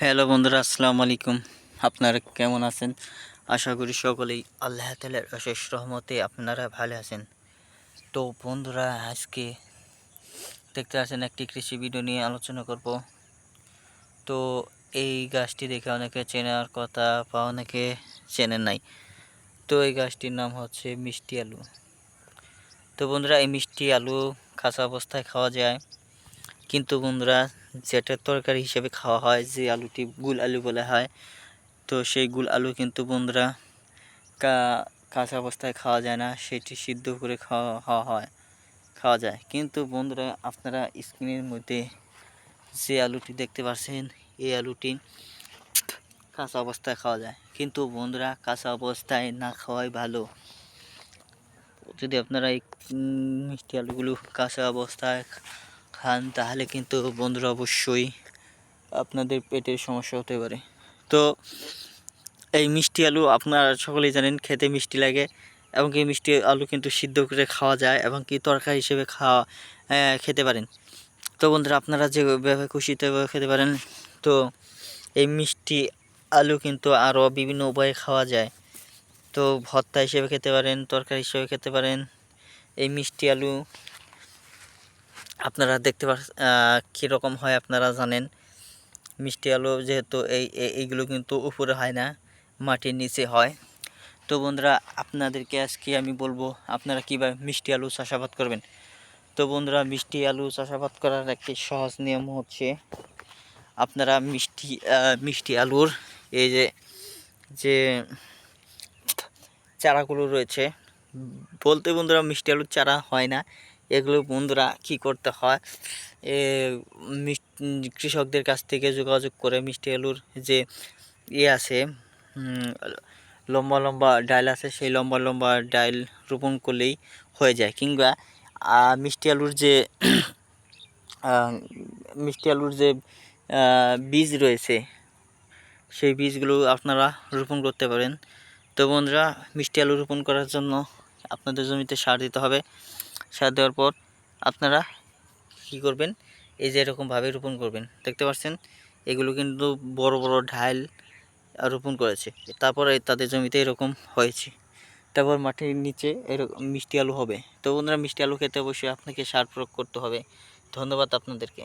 Hello বন্ধুরা, আসসালামু আলাইকুম। আপনারা কেমন আছেন? আশা করি সকলেই আল্লাহ তালের অশেষ রহমতে আপনারা ভালো আছেন। তো বন্ধুরা, আজকে দেখতে আছেন একটি কৃষি ভিডিও নিয়ে আলোচনা করব। তো এই গাছটি দেখে অনেকে চেনার কথা বা অনেকে চেনেন নাই। তো এই গাছটির নাম হচ্ছে মিষ্টি আলু। তো বন্ধুরা, এই মিষ্টি আলু কাঁচা অবস্থায় খাওয়া যায়। কিন্তু বন্ধুরা যেটা তরকারি হিসেবে খাওয়া হয়, যে আলুটি গুল আলু বলা হয়। তো সেই গুল আলু কিন্তু বন্ধুরা কাঁচা অবস্থায় খাওয়া যায় না, সেটি সিদ্ধ করে খাওয়া হয়, খাওয়া যায়। কিন্তু বন্ধুরা, আপনারা স্ক্রিনের মধ্যে যে আলুটি দেখতে পাচ্ছেন এই আলুটি কাঁচা অবস্থায় খাওয়া যায়। কিন্তু বন্ধুরা, কাঁচা অবস্থায় না খাওয়াই ভালো। যদি আপনারা এই মিষ্টি আলুগুলো কাঁচা অবস্থায় খান, তাহলে কিন্তু বন্ধুরা অবশ্যই আপনাদের পেটের সমস্যা হতে পারে। তো এই মিষ্টি আলু আপনারা সকলেই জানেন, খেতে মিষ্টি লাগে এবং কি মিষ্টি আলু কিন্তু সিদ্ধ করে খাওয়া যায় এবং কি তরকারি হিসেবে খাওয়া খেতে পারেন। তো বন্ধুরা, আপনারা যেভাবে খুশি খেতে পারেন। তো এই মিষ্টি আলু কিন্তু আরও বিভিন্ন উপায়ে খাওয়া যায়। তো ভর্তা হিসেবে খেতে পারেন, তরকারি হিসেবে খেতে পারেন। এই মিষ্টি আলু আপনারা দেখতে পার কীরকম হয় আপনারা জানেন। মিষ্টি আলু যেহেতু এই- এইগুলো কিন্তু উপরে হয় না, মাটির নিচে হয়। তো বন্ধুরা, আপনাদেরকে আজকে আমি বলব, আপনারা কীভাবে মিষ্টি আলু চাষাবাদ করবেন। তো বন্ধুরা, মিষ্টি আলু চাষাবাদ করার একটি সহজ নিয়ম হচ্ছে, আপনারা মিষ্টি মিষ্টি আলুর এই যে যে চারাগুলো রয়েছে, বলতে বন্ধুরা মিষ্টি আলুর চারা হয় না। এগুলো বন্ধুরা কি করতে হয়? এ কৃষকদের কাছ থেকে যোগাযোগ করে মিষ্টি আলুর যে ইয়ে আছে লম্বা লম্বা ডাইল আছে, সেই লম্বা লম্বা ডাইল রোপণ করলেই হয়ে যায়। কিংবা মিষ্টি আলুর যে মিষ্টি আলুর যে বীজ রয়েছে, সেই বীজগুলো আপনারা রোপণ করতে পারেন। তো বন্ধুরা, মিষ্টি আলু রোপণ করার জন্য আপনাদের জমিতে সার দিতে হবে। সার দেওয়ার পর আপনারা কি করবেন? এই যে এরকমভাবে রোপণ করবেন। দেখতে পাচ্ছেন, এগুলো কিন্তু বড় বড় ঢাইল রোপণ করেছে। তারপরে তাদের জমিতে এরকম হয়েছে। তারপর মাটির নিচে এরকম মিষ্টি আলু হবে। তো বন্ধুরা, মিষ্টি আলু খেতে অবশ্যই আপনাকে সার প্রয়োগ করতে হবে। ধন্যবাদ আপনাদেরকে।